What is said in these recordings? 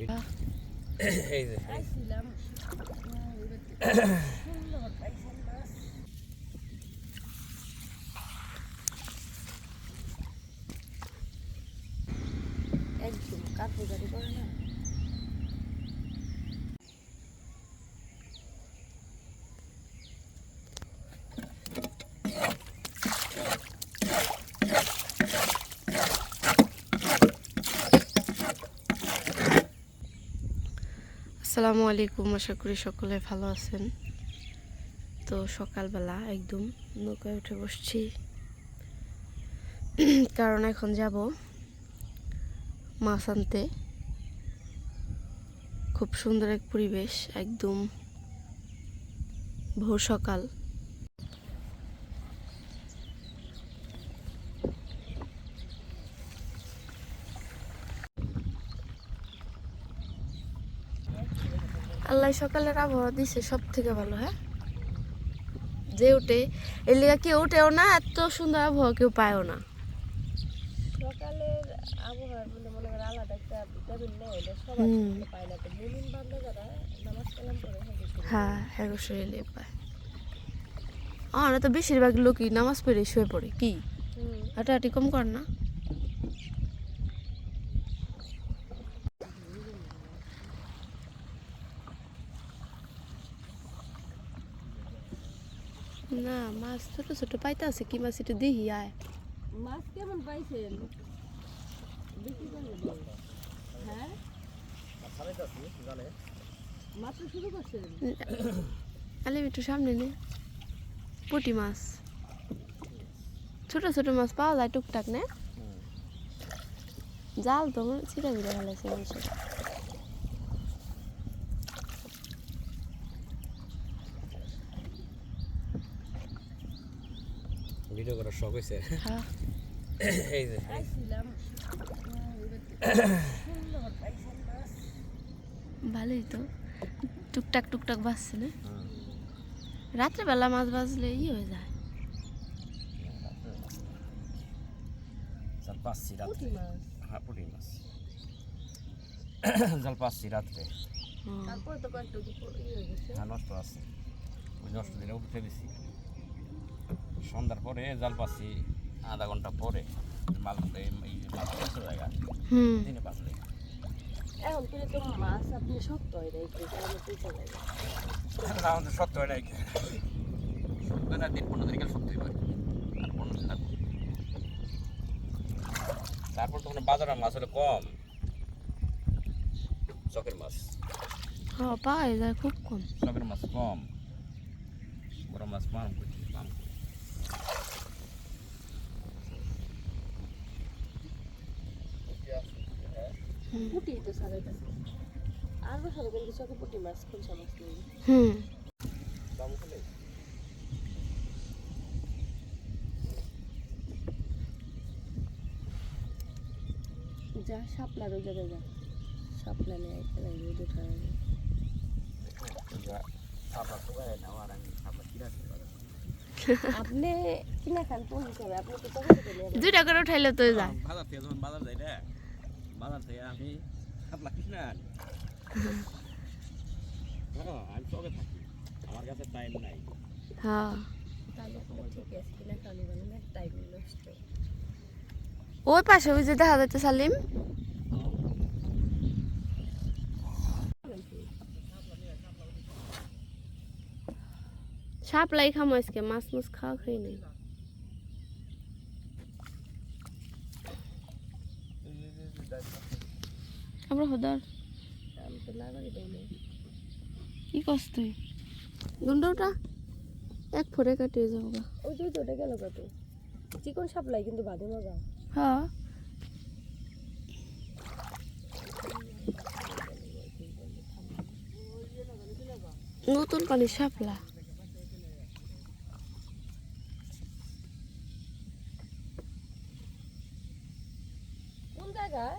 এই যে একদম কাকু গাড়ি করে না? আসসালামু আলাইকুম, আশা করি সকলে ভালো আছেন। তো সকালবেলা একদম নৌকায় উঠে বসছি। কারণ এখন যাব মাছ আনতে। খুব সুন্দর এক পরিবেশ, একদম ভোর সকাল। আল্লাহ সকালের আবহাওয়া দিছে সব থেকে ভালো হ্যাঁ? যে উঠে এর লিগা কেউ উঠেও না এত সুন্দর আবহাওয়া কেউ পায়ও না। সকালের আবহাওয়ার মধ্যে মনে করেন আলাদা একটা ভিটামিন নেই এটা সবাই পায় না তো। মুমিন বান্ধব যারা নামাজ কালাম করে হ্যাঁ হ্যাঁ হ্যাঁ শরীরে পায়। আমার তো বেশিরভাগ লোকই নামাজ পড়ে শুয়ে পড়ে কি? হাঁটাহাঁটি কম কর না? না মাছ ছোট ছোট পাইতে আছে কি মাছ একটু দেখি আয়। মাছ কেমন পাইছেন? হ্যাঁ? মাত্র শুরু করছেন। আলে একটু সামনে নে। পুঁটি মাছ। ছোট ছোট মাছ পাওয়া যায় টুকটাক না? জাল তো ছিটা ভিড়ে ফেলেছে মানুষের ভিডিও করার শখ হয়েছে হ্যাঁ। এই যে। ভালোই তো। টুকটাক টুকটাক বাজছে না? রাত্রেবেলা মাছ বাজলে ই হয়ে যায়। জাল পাচ্ছি পুঁটি রাত্রে মাছ। হ্যাঁ পুঁটি মাছ। জাল পাচ্ছি রাত্রে হয়ে নষ্ট আছে। নষ্ট দিনে উঠে দিছি সন্ধ্যার পরে জাল পাচ্ছি আধা ঘণ্টা পরে। মাল এই মাছ জায়গা হুম। দিনে এখন কিন্তু তো মাছ আপনি শক্ত হয় আমাদের হয় নাই। দিন পনেরো আর পনেরো দিন থাকবে। তারপর তখন বাজারে মাছ হলে কম। চকের মাছ। হ্যাঁ পাওয়া যায় খুব কম। চকের মাছ কম। বড় মাছ পাম পুঁটি তো কাছে আর কিন্তু চোখে পুঁটি মাছ হুম। যা শাপলার ওই জায়গায় যা। শাপলা নেই এখানে রোদ ওঠা খাবার না। আর আমি খাবার কিরা আপনি কিনা খান কোন হিসাবে আপনি তো। দুইটা করে উঠাইলে তো যায়। বাজার থেকে যখন বাজার যাই রে। বাজার থেকে আমি খাবলা কিস না। হ্যাঁ আমি চকে থাকি। আমার কাছে টাইম নাই। হ্যাঁ। তাহলে তো ঠিক আছে কিনা খাওয়ানি না টাইম নষ্ট। ওই পাশে ওই যে দেখা যাচ্ছে সালিম। সাপলাই খামো আজকে মাছ মাছ খাওয়া খাই নাই। হদার কি তুই? গুন্ডটা এক ফোরে কাটিয়ে যাব গা। ওই তো ওটা গেল কত চিকন শাপলাই কিন্তু বাদে মজা। হ্যাঁ। নতুন পানি শাপলা। কোন জায়গায়?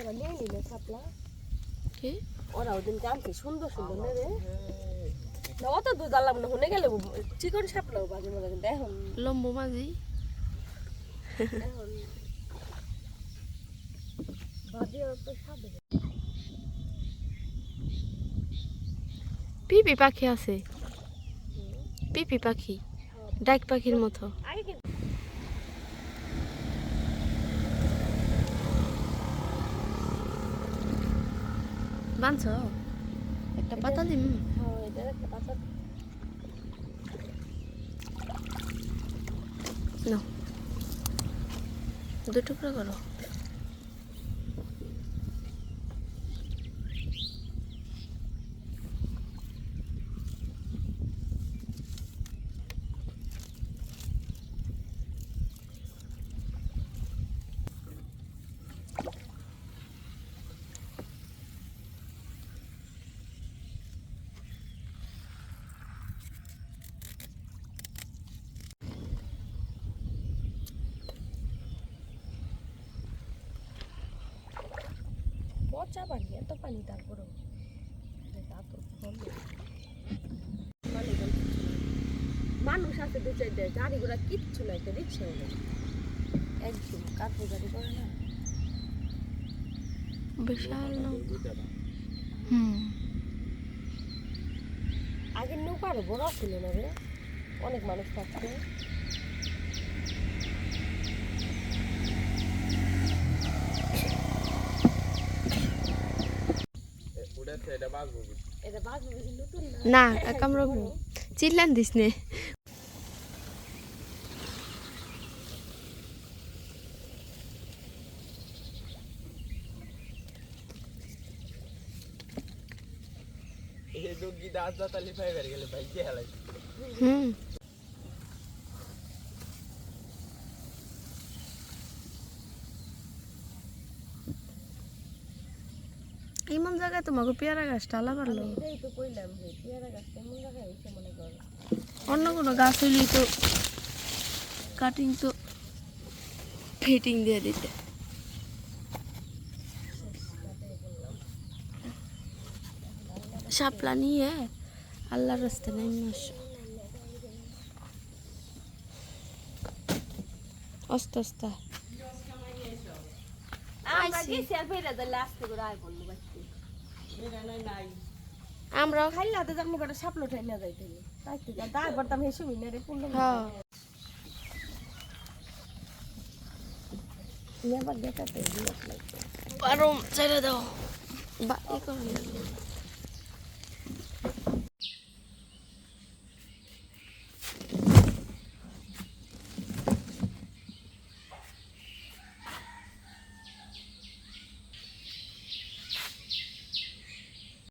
তোরা নিয়ে নিলে চাপলা কি ওরা ওদিন সুন্দর সুন্দর নেবে না অত দুধ আনলাম না শুনে গেলে চিকন সাপলাও মাঝে মাঝে কিন্তু এখন লম্বু মাঝি। এখন ভাজিও তো স্বাদ পিপি পাখি আছে। পিপি পাখি ডাক পাখির মতো। আগে একটা পাতা দিম। হ্যাঁ, একটা পাতা না দু টুকরা করো। পচা পানি এত পানি তারপরেও। তা তো বন্ধ। পানি জল কিচ্ছু নাই। মানুষ আছে দু চারটে গাড়ি ঘোড়া কিচ্ছু নাই তো রিক্সাও নেই একদম কাঠু গাড়ি করে না। বিশাল হুম। আগের নৌকা আরও বড় ছিল না রে? অনেক মানুষ থাকতো। না কামড়াবো চিল্লান দিস নে। হুম। এমন জায়গায় তোমাকে পেয়ারা গাছটা আলা পারল মনে অন্য কোনো গাছ হইলেই তো কাটিং তো ফিটিং দিয়ে দিতে। শাপলা নিয়ে আল্লাহর রাস্তা নেমে আসো। আস্তে আস্তে আমরা গেছি আর ফেরা দিলে আসতে করে আয় বলল বাচ্চা আমরাও খাইলে হাতে জানি কটা সাপলো ঠাই না যাইতে তাই তো দায় পড়তাম হেসে মিনে রে পড়ল হ্যাঁ। নেবার দেখাতে পারো ছেড়ে দাও। বা ই করো।